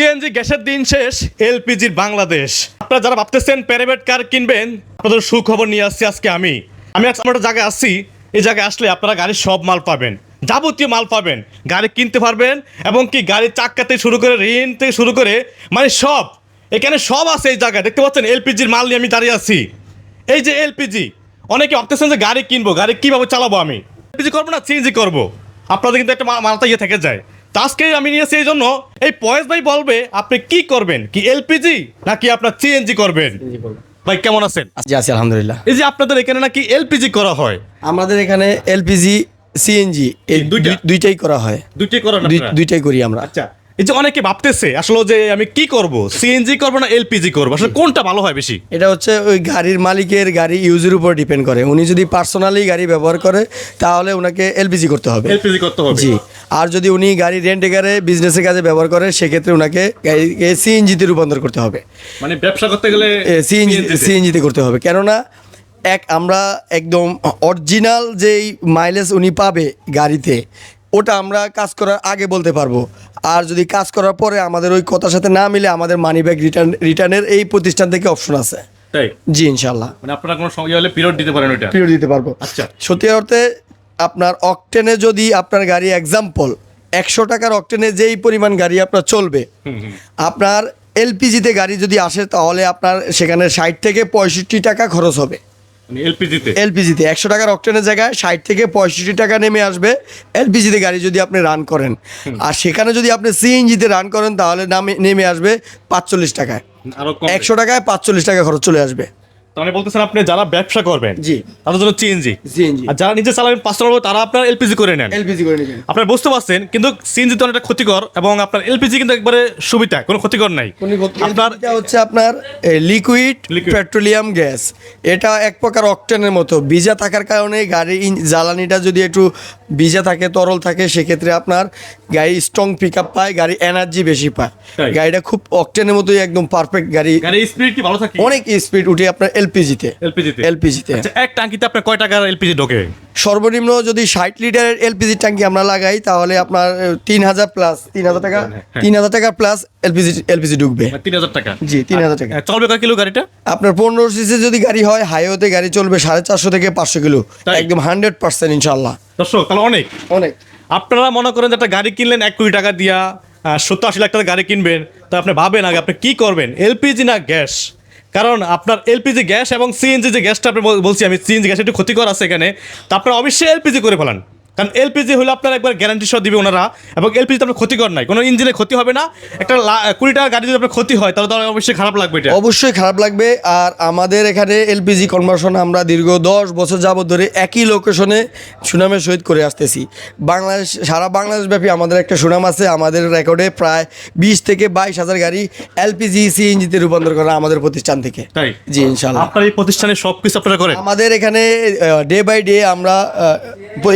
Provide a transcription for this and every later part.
CNG গ্যাসের দিন শেষ এলপিজির বাংলাদেশ। আপনারা যারা ভাবতেছেন প্রাইভেট কার কিনবেন, আপনাদের সুখবর নিয়ে আসছি আজকে আমি। আমি আজকে একটা জায়গায় আসছি, এই জায়গায় আসলে আপনারা গাড়ির সব মাল পাবেন, যাবতীয় মাল পাবেন। গাড়ি কিনতে পারবেন এবং কি গাড়ির চাক্কা থেকে শুরু করে ঋণ থেকে শুরু করে মানে সব, এখানে সব আছে এই জায়গায়। দেখতে পাচ্ছেন এলপিজির মাল নিয়ে আমি দাঁড়িয়ে আছি। এই যে এলপিজি, অনেকে ভাবতেছেন যে গাড়ি কিনবো, গাড়ি কীভাবে চালাবো আমি? এলপিজি করব না, সিএনজি করব? আপনাদের কিন্তু একটা মাথা ইয়ে থেকে যায়। তো আজকে আমি নিয়েছি এই জন্য। এই পয়েস ভাই বলবে আপনি কি করবেন? কি এলপিজি নাকি আপনার সিএনজি করবেন? ভাই কেমন আছেন? জি আছি আলহামদুলিল্লাহ। এই যে আপনাদের এখানে নাকি এলপিজি করা হয়? আমাদের এখানে এলপিজি সিএনজি এই দুইটাই করা হয়। দুইটাই করা দুই- দুইটাই করি আমরা। আচ্ছা। এই যে অনেকে ভাবতেছে আসলে যে আমি কি করব? সিএনজি করব না এলপিজি করব? আসলে কোনটা ভালো হয় বেশি? এটা হচ্ছে ওই গাড়ির মালিকের গাড়ি ইউজের উপর ডিপেন্ড করে। উনি যদি পার্সোনালি গাড়ি ব্যবহার করে তাহলে ওনাকে এলপিজি করতে হবে। এলপিজি করতে হবে। জি। আর যদি উনি গাড়ি রেন্টে গাড়ি বিজনেসের কাজে ব্যবহার করে সেক্ষেত্রে ওনাকে গাড়িকে সিএনজিতে রূপান্তর করতে হবে। মানে ব্যবসা করতে গেলে সিএনজি। সিএনজিতে করতে হবে। কেননা এক আমরা একদম অরিজিনাল যেই মাইলেজ উনি পাবে গাড়িতে ওটা আমরা কাজ করার আগে বলতে পারব। আর যদি কাজ করার পরে আমাদের ওই কথার সাথে না মিলে আমাদের মানি ব্যাগ রিটার্ন রিটার্নের এই প্রতিষ্ঠান থেকে অপশন আছে। তাই? জি ইনশাল্লাহ মানে আপনারা কোনো সময় হলে পিরিয়ড দিতে পারেন ওইটা? ফিরে দিতে পারব। আচ্ছা। সত্যি অর্থে আপনার অকটেনে যদি আপনার গাড়ি এক্সাম্পল একশো টাকার অকটেনে যেই পরিমাণ গাড়ি আপনার চলবে আপনার এলপিজিতে গাড়ি যদি আসে তাহলে আপনার সেখানে ষাট থেকে পঁয়ষট্টি টাকা খরচ হবে। এলপিজিতে? এলপিজিতে একশো টাকার অকটেনের জায়গায় ষাট থেকে পঁয়ষট্টি টাকা নেমে আসবে এলপিজিতে গাড়ি যদি আপনি রান করেন। আর সেখানে যদি আপনি সিএনজিতে রান করেন তাহলে নামে নেমে আসবে পাঁচচল্লিশ টাকায়। একশো টাকায় পাঁচচল্লিশ টাকা খরচ চলে আসবে। তাহলে বলতেছেন আপনি যারা ব্যবসা করবেন জি। তাদের জন্য সিএনজি সিএনজি আর যারা নিজে চালাবেন পাঁচটা তারা আপনার এলপিজি করে নেন। এলপিজি করে নেবেন। আপনারা বুঝতে পারছেন কিন্তু সিএনজি তো অনেকটা ক্ষতিকর এবং আপনার এলপিজি কিন্তু একবারে সুবিধা কোনো ক্ষতিকর নাই। আপনার এটা হচ্ছে আপনার লিকুইড পেট্রোলিয়াম গ্যাস এটা এক প্রকার অকটেনের মতো। ভিজা থাকার কারণে গাড়ির জ্বালানিটা যদি একটু ভিজা থাকে তরল থাকে সেক্ষেত্রে আপনার গাড়ি স্ট্রং পিক আপ পায় গাড়ি এনার্জি বেশি পায়। গাড়িটা খুব অকটেনের মতোই একদম পারফেক্ট গাড়ি। গাড়ির স্পিড কি ভালো থাকে? অনেক স্পিড উঠে আপনার এলপিজিতে। এলপিজিতে। এলপিজিতে। আচ্ছা এক টাঙ্কিতে আপনার কয় টাকার এলপিজি ঢোকে? সর্বনিম্ন যদি ষাট লিটারের এলপিজি ট্যাঙ্কি আমরা লাগাই তাহলে আপনার তিন হাজার প্লাস তিন হাজার টাকা হ্যাঁ। তিন হাজার টাকা প্লাস এলপিজি এলপিজি ঢুকবে। মানে তিন হাজার টাকা। জি, 3000 টাকা। আর, চলবে কয় কিলো গাড়িটা? আপনার পনেরো সিসি যদি গাড়ি হয় হাইওয়েতে গাড়ি চলবে সাড়ে চারশো থেকে পাঁচশো কিলো। একদম হান্ড্রেড পার্সেন্ট ইনশাল্লাহ দর্শক তাহলে অনেক। অনেক। আপনারা মনে করেন যে একটা গাড়ি কিনলেন এক কোটি টাকা দিয়া সত্তর আশি লাখ টাকা গাড়ি কিনবেন তো আপনি ভাবেন আগে আপনি কি করবেন এলপিজি না গ্যাস? কারণ আপনার এলপিজি গ্যাস এবং সিএনজি যে গ্যাসটা আপনি বলছি আমি, সিএনজি গ্যাস একটু ক্ষতিকর আছে এখানে, তা আপনারা অবশ্যই এলপিজি করে ফেলান। কারণ এলপিজি হলে আপনার একবার গ্যারান্টি সহ দিবে ওনারা এবং এলপিজি আপনার ক্ষতিকর নাই। কোনো ইঞ্জিনে ক্ষতি হবে না। একটা কুড়ি টাকা গাড়ি যদি আপনার ক্ষতি হয় তাহলে তো অবশ্যই খারাপ লাগবে এটা। অবশ্যই খারাপ লাগবে। আর আমাদের এখানে এলপিজি কনভার্সন আমরা দীর্ঘ দশ বছর যাবত ধরে একই লোকেশনে সুনামের সহিত করে আসতেছি। বাংলাদেশ সারা বাংলাদেশ ব্যাপী আমাদের একটা সুনাম আছে। আমাদের রেকর্ডে প্রায় বিশ থেকে বাইশ হাজার গাড়ি এলপিজি সিএনজিতে রূপান্তর করা আমাদের প্রতিষ্ঠান থেকে। তাই? জি ইনশাল্লাহ। আপনার এই প্রতিষ্ঠানে সব কিছু আপনারা করেন? আমাদের এখানে ডে বাই ডে আমরা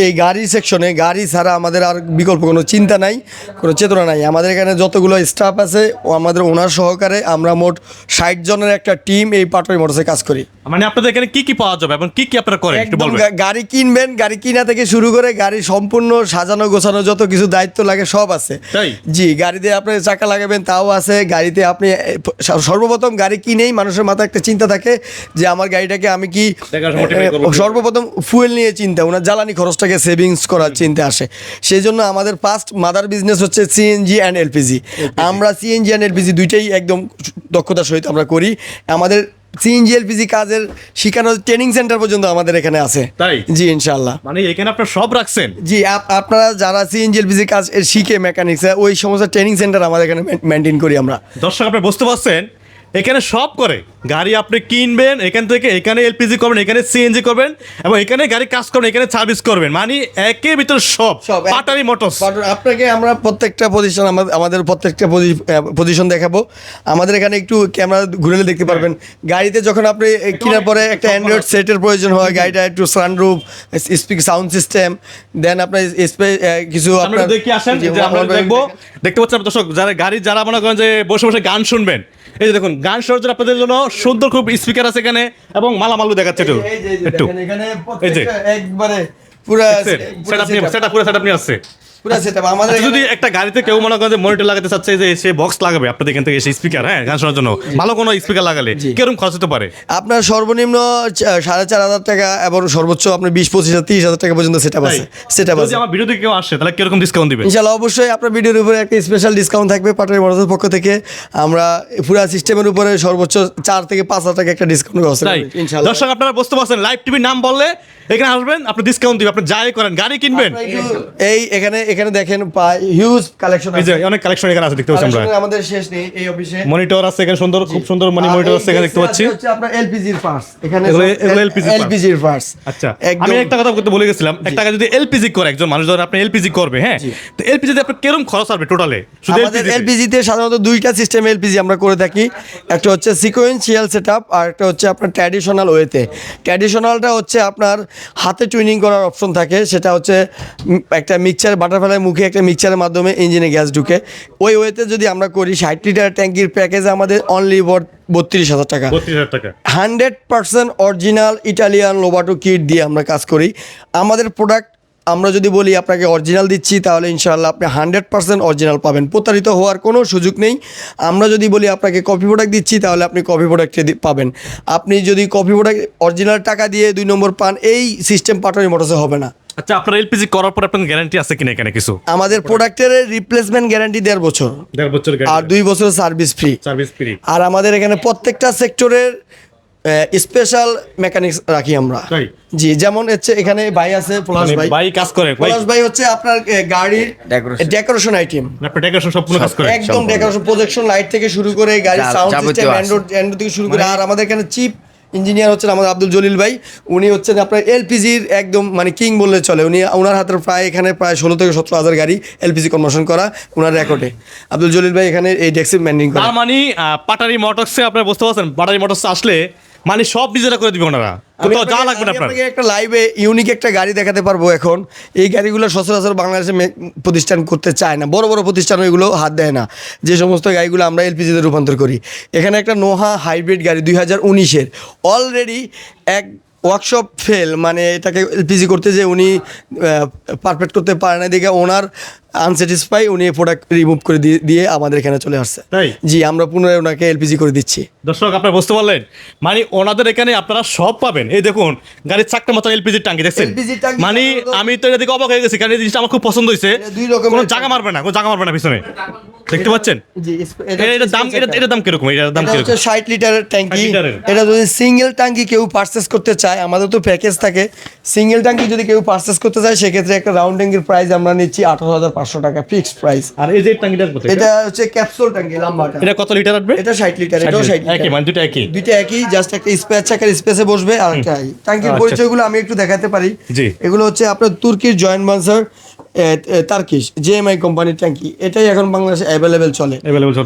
এই গাড়ি সেকশনে গাড়ি ছাড়া আমাদের আর বিকল্প কোনো চিন্তা নাই কোনো চেতনা নাই। আমাদের এখানে যতগুলো স্টাফ আছে ও আমাদের ওনার সহকারে আমরা মোট ষাট জনের একটা টিম এই পাটরি মোটরসে কাজ করি। মানে আপনাদের এখানে কি কি পাওয়া যাবে এবং কি কি আপনারা করেন একটু বলবেন? গাড়ি কিনবেন গাড়ি কিনা থেকে শুরু করে গাড়ি সম্পূর্ণ সাজানো গোছানো যত কিছু দায়িত্ব লাগে সব আছে। জি গাড়িতে আপনি চাকা লাগাবেন তাও আছে গাড়িতে আপনি সর্বপ্রথম গাড়ি কিনেই মানুষের মাথায় একটা চিন্তা থাকে যে আমার গাড়িটাকে আমি কি। সর্বপ্রথম ফুয়েল নিয়ে চিন্তা ওনার জ্বালানি খরচটাকে সেভিংস করার চিন্তা আসে। সেই জন্য আমাদের ফার্স্ট মাদার বিজনেস হচ্ছে সিএনজি অ্যান্ড এলপিজি আমরা সিএনজি অ্যান্ড এলপিজি দুইটাই একদম দক্ষতার সহিত আমরা করি। আমাদের সিএনজি এলপিজি কাজের শিখানোর ট্রেনিং সেন্টার পর্যন্ত আমাদের এখানে আছে। তাই? জি ইনশাল্লাহ মানে এখানে আপনারা সব রাখছেন? জি আপ- আপনারা যারা সিএনজি এলপিজি কাজ শিখে মেকানিক্স ওই সমস্ত ট্রেনিং সেন্টার আমাদের এখানে মেনটেন করি আমরা। দর্শক আপনি বুঝতে পারছেন এখানে সব করে। গাড়ি আপনি কিনবেন এখান থেকে এখানে এলপিজি করবেন এখানে সিএনজি করবেন এবং এখানে গাড়ি কাজ করবেন এখানে সার্ভিস করবেন। মানে একের ভিতর সব সব পাটারি মোটরস আপনাকে আমরা প্রত্যেকটা পজিশন আমাদের প্রত্যেকটা পজিশন দেখাবো। আমাদের এখানে একটু ক্যামেরা ঘুরে দেখতে পারবেন। গাড়িতে যখন আপনি কেনার পরে একটা অ্যান্ড্রয়েড সেটের প্রয়োজন হয় গাড়িটা একটু sunroof speak sound system then আপনার কিছু আপনার দেখি আসেন যে আমরা আমার- দেখব। দেখতে পাচ্ছেন দর্শক যারা গাড়ি যারা মনে করেন যে বসে বসে গান শুনবেন এই যে দেখুন গান শোনার জন্য আপনাদের জন্য সুন্দর খুব স্পিকার আছে এখানে এবং মালামালু দেখাচ্ছে একটু। একটু। এই যে। একবারে পুরো সেট আপ নিয়ে সেটআপ পুরো সেট আপ নিয়ে আসছে। পুরো সেটআপ আমাদের আচ্ছা, যদি একটা গাড়িতে কেউ মনে করেন মনিটর লাগাতে চাচ্ছে যে সে বক্স লাগাবে আপনাদের এখান থেকে এসে স্পিকার হ্যাঁ গান শোনার জন্য। ভালো কোনো স্পিকার লাগালে কীরকম খরচ হতে পারে? আপনার সর্বনিম্ন সাড়ে চার হাজার টাকা এবং সর্বোচ্চ আপনার বিশ পঁচিশ হাজার তিরিশ হাজার টাকা পর্যন্ত সেটআপ আছে সেটআপ যদি আছে। আমার ভিডিও কেউ আসে তাহলে কীরকম ডিসকাউন্ট দিবে? ইনশাল্লাহ অবশ্যই আপনার ভিডিওর উপরে একটা স্পেশাল ডিসকাউন্ট থাকবে পাটারি মোটরসের পক্ষ থেকে। আমরা পুরা সিস্টেমের উপরে সর্বোচ্চ চার থেকে পাঁচ হাজার টাকা একটা ডিসকাউন্ট ব্যবস্থা তাই? ইনশাল্লাহ। দর্শক আপনারা বুঝতে পারছেন লাইভ টিভির নাম বললে এখানে আসবেন আপনি ডিসকাউন্ট দিবেন আপনি যাই করেন গাড়ি কিনবেন। এই এখানে এখানে দেখেন হিউজ কালেকশন যে অনেক কালেকশন এখানে আছে দেখতে পাচ্ছি আমরা। আমাদের শেষ নেই এই অফিসে মনিটর আছে এখানে সুন্দর খুব সুন্দর মানে মনিটর আছে এখানে দেখতে পাচ্ছি। হচ্ছে আপনার এলপিজির পার্টস এখানে parts। এলপিজির পার্টস আচ্ছা আমি একটা কথা বলতে ভুলে গেছিলাম। একটা যদি এলপিজি করে একজন মানুষ ধর আপনি এলপিজি করবে হ্যাঁ? তো এলপিজি তে আপনার কীরকম খরচ হবে টোটালে শুধু আমাদের এলপিজি এলপিজিতে সাধারণত দুইটা সিস্টেম এলপিজি আমরা করে থাকি। একটা হচ্ছে সিকোয়েন্সিয়াল সেট আর একটা হচ্ছে আপনার ট্র্যাডিশনাল ওয়েতে ট্র্যাডিশনালটা হচ্ছে আপনার হাতে টুইনিং করার অপশন থাকে। সেটা হচ্ছে একটা মিক্সচার বাটারফ্লাই মুখে একটা মিক্সচারের মাধ্যমে ইঞ্জিনে গ্যাস ঢুকে। ওই ওয়েতে যদি আমরা করি ষাট লিটার ট্যাঙ্কির প্যাকেজ আমাদের অনলি বত্রিশ হাজার টাকা। বত্রিশ হাজার টাকা। Hundred percent original Italian Lovato kit দিয়ে আমরা কাজ করি। আমাদের প্রোডাক্ট আমরা যদি বলি আপনাকে অরিজিনাল দিচ্ছি তাহলে ইনশাআল্লাহ আপনি হান্ড্রেড পার্সেন্ট অরিজিনাল পাবেন। প্রতারিত হওয়ার কোনো সুযোগ নেই। আমরা যদি বলি আপনাকে কফি প্রোডাক্ট দিচ্ছি তাহলে আপনি কফি প্রোডাক্টে পাবেন। আপনি যদি কফি প্রোডাক্ট অরিজিনাল টাকা দিয়ে দুই নম্বর পান এই সিস্টেম পাটারি মোটরসে হবে না। আচ্ছা আপনার এলপিজি করার পর আপনার গ্যারান্টি আছে কিনা এখানে কিছু? আমাদের প্রোডাক্টের রিপ্লেসমেন্ট গ্যারান্টি দেড় বছর। দেড় বছর আর দুই বছর সার্ভিস ফ্রি সার্ভিস ফ্রি আর আমাদের এখানে প্রত্যেকটা সেক্টরের স্পেশাল মেকানিক্স রাখি আমরা। জি যেমন হচ্ছে এখানে ভাই আছে পলাশ ভাই। ভাই কাজ করে পলাশ ভাই হচ্ছে আপনার গাড়ির ডেকোরেশন আইটেম আপনার ডেকোরেশন সম্পূর্ণ কাজ করে। একদম ডেকোরেশন প্রজেকশন লাইট থেকে শুরু করে গাড়ির সাউন্ড সিস্টেম। অ্যান্ড্রয়েড অ্যান্ড্রয়েড থেকে শুরু করে আর আমাদের এখানে চিপ ইঞ্জিনিয়ার হচ্ছেন আমাদের আব্দুল জলিল ভাই। উনি হচ্ছেন আপনার এলপিজির একদম মানে কিং বললে চলে। উনি ওনার হাতের প্রায় এখানে প্রায় ষোলো থেকে সতেরো হাজার গাড়ি এলপিজি কনভার্সন করা ওনার রেকর্ডে আব্দুল জলিল ভাই এখানে এই ডেক্সি ম্যান্ডিং করা মানে পাটারি মোটরসে আপনার বুঝতে পারছেন, পাটারি মোটরসে আসলে মানে সব নিজেরা করে দিবে ওনারা। কোথাও যা লাগবে না আপনার? একটা লাইভে ইউনিক একটা গাড়ি দেখাতে পারব এখন। এই গাড়িগুলো সচরাচর বাংলাদেশে প্রতিষ্ঠান করতে চায় না। বড় বড় প্রতিষ্ঠান ওইগুলো হাত দেয় না। যে সমস্ত গাড়িগুলো আমরা এলপিজিতে রূপান্তর করি। এখানে একটা নোহা হাইব্রিড গাড়ি দুই হাজার উনিশের। অলরেডি এক ওয়ার্কশপ ফেল মানে এটাকে এলপিজি করতে যে উনি পারফেক্ট করতে পারে না দেখে ওনার আনস্যাটিসফাই উনি প্রোডাক্ট রিমুভ করে দিয়ে আমাদের এখানে চলে আসছে। তাই? জি আমরা পুনরায় ওনাকে এলপিজি করে দিচ্ছি। দর্শক আপনারা বুঝতে পারলেন? মানে ওনাদের এখানে আপনারা সব পাবেন। এই দেখুন গাড়ির চাকটা মতো এলপিজি টাঙ্কি দেখছেন? মানে আমি তো এটা দেখে অবাক হয়ে গেছি কারণ এই জিনিসটা আমার খুব পছন্দ হয়েছে। রকমের কোনো জায়গা মারবে না কোনো জায়গা মারবে না পিছনে। দেখতে পাচ্ছেন? এটা এটার দাম এটা এটার দাম কীরকম? এটার দাম এটা কীরকম? হচ্ছে ষাট লিটারের ট্যাঙ্কি এটা যদি সিঙ্গেল ট্যাঙ্কি কেউ পারচেস করতে চায় আমাদের তো প্যাকেজ থাকে। সিঙ্গেল ট্যাঙ্কি যদি কেউ পারচেস করতে চায় সেক্ষেত্রে একটা রাউন্ড ট্যাঙ্কির প্রাইস আমরা নিচ্ছি আঠারো হাজার পাঁচশো টাকা ফিক্সড প্রাইস আর এই যে টাঙ্কিটার কত এটা হচ্ছে ক্যাপসুল ট্যাঙ্কি লম্বাটা এটা কত লিটার আসবে? এটা ষাট লিটার এটাও ষাট একই মানে দুটো একই? দুইটা একই জাস্ট একটা স্পেস চাকার স্পেসে বসবে আর একটা ট্যাঙ্কির আচ্ছা। পরিচয়গুলো আমি একটু দেখাতে পারি। জি। এগুলো হচ্ছে আপনার তুর্কির জয়েন্ট বান্সার। তার্কিশ জেএমআই কোম্পানির ট্যাঙ্কি এটাই এখন বাংলাদেশে অ্যাভেলেবেল চলে।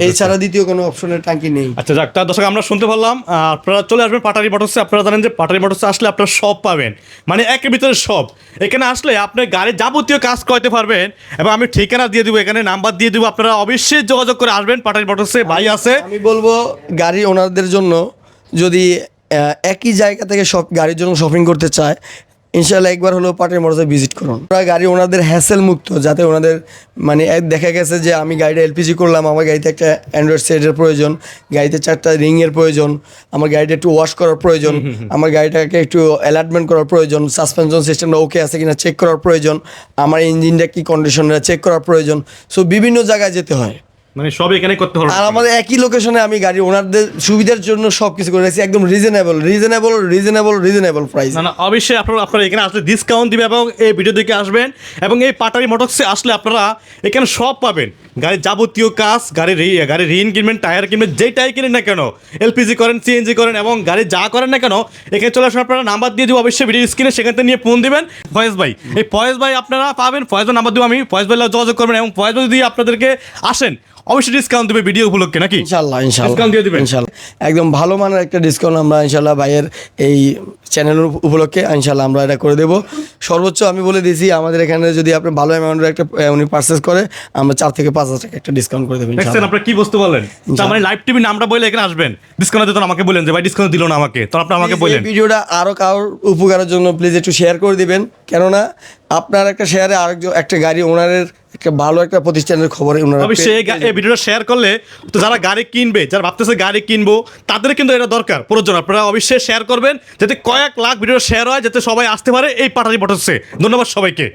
এছাড়া দ্বিতীয় কোনো অপশনের ট্যাঙ্কি নেই। আচ্ছা যাক তার দর্শক আমরা শুনতে পারলাম আপনারা চলে আসবেন পাটারি মোটরসে আপনারা জানেন যে পাটারি মোটরসে আসলে আপনারা সব পাবেন। মানে একের ভিতরে সব। এখানে আসলে আপনি গাড়ির যাবতীয় কাজ করতে পারবেন এবং আমি ঠিকানা দিয়ে দিব এখানে নাম্বার দিয়ে দিব। আপনারা অবশ্যই যোগাযোগ করে আসবেন পাটারি মোটরসে ভাই আছে? আমি বলব গাড়ি ওনারদের জন্য যদি একই জায়গা থেকে সব গাড়ির জন্য শপিং করতে চায় ইনশাল্লাহ একবার হলেও পাটের মোটরসে ভিজিট করুন। ওরা গাড়ি ওনাদের হ্যাসেল মুক্ত যাতে ওনাদের মানে দেখা গেছে যে আমি গাড়িটা এলপিজি করলাম আমার গাড়িতে একটা অ্যান্ড্রয়েড সেটের প্রয়োজন গাড়িতে চারটা রিংয়ের প্রয়োজন আমার গাড়িটা একটু ওয়াশ করার প্রয়োজন আমার গাড়িটাকে একটু অ্যালার্টমেন্ট করার প্রয়োজন সাসপেনশন সিস্টেমটা ওকে আছে কিনা চেক করার প্রয়োজন আমার ইঞ্জিনটা কি কন্ডিশনটা চেক করার প্রয়োজন। সো বিভিন্ন জায়গায় যেতে হয়। মানে সব এখানে করতে হবে। আর আমাদের একই লোকেশনে আমি গাড়ি ওনারদের সুবিধার জন্য সব কিছু করে রাখছি একদম reasonable reasonable reasonable reasonable price না না অবশ্যই আপনারা আপনারা এখানে আসলে ডিসকাউন্ট দিবে এবং এই ভিডিও দেখে আসবেন এবং এই পাটারি মোটরসে আসলে আপনারা এখানে সব পাবেন। গাড়ির যাবতীয় কাজ গাড়ির গাড়ির রিন কিনবেন টায়ার কিনবেন যেটাই কিনেন না কেন এলপিজি করেন সিএনজি করেন এবং গাড়ি যা করেন না কেন এখানে চলে আসুন আপনারা নাম্বার দিয়ে দিব অবশ্যই ভিডিও স্ক্রিনে সেখান থেকে নিয়ে ফোন দিবেন। ফয়েজ ভাই এই ফয়েজ ভাই আপনারা পাবেন ফয়েজ নাম্বার দিব আমি ফয়েজ ভাই যোগাযোগ করবেন এবং ফয়েজ ভাই যদি আপনাদেরকে আসেন অবশ্যই ডিসকাউন্ট দেবে ভিডিও উপলক্ষে নাকি? ইনশাল্লাহ ইনশাল্লাহ Discount দিয়ে দিবেন? ইনশাল্লাহ একদম ভালো মানের একটা ডিসকাউন্ট আমরা ইনশাল্লাহ ভাইয়ের এই চ্যানেলের উপলক্ষে ইনশাল্লাহ আমরা এটা করে দেবো। সর্বোচ্চ আমি বলে দিয়েছি আমাদের এখানে যদি আপনি ভালো অ্যামাউন্টের একটা উনি পারচেস করে আমরা চার থেকে পাঁচ হাজার টাকা একটা ডিসকাউন্ট করে দেবো দেখছেন আপনারা কি বুঝতে পারলেন তার মানে লাইভ টিভি নামটা বলে এখানে আসবেন। ডিসকাউন্ট দিতেন আমাকে বলেন যে ভাই ডিসকাউন্ট দিল না আমাকে। তো আপনি আমাকে বলেন এই ভিডিওটা আরও কারোর উপকারের জন্য প্লিজ একটু শেয়ার করে দিবেন। কেননা আপনার একটা শেয়ারে আরেকজন একটা গাড়ি ওনারের ভালো একটা প্রতিষ্ঠানের খবর অবশ্যই এই ভিডিওটা শেয়ার করলে তো যারা গাড়ি কিনবে যারা ভাবতেছে গাড়ি কিনবো তাদের কিন্তু এটা দরকার প্রয়োজন। আপনারা অবশ্যই শেয়ার করবেন যাতে কয়েক লাখ ভিডিও শেয়ার হয় যাতে সবাই আসতে পারে এই পাঠারি বটসে ধন্যবাদ সবাইকে।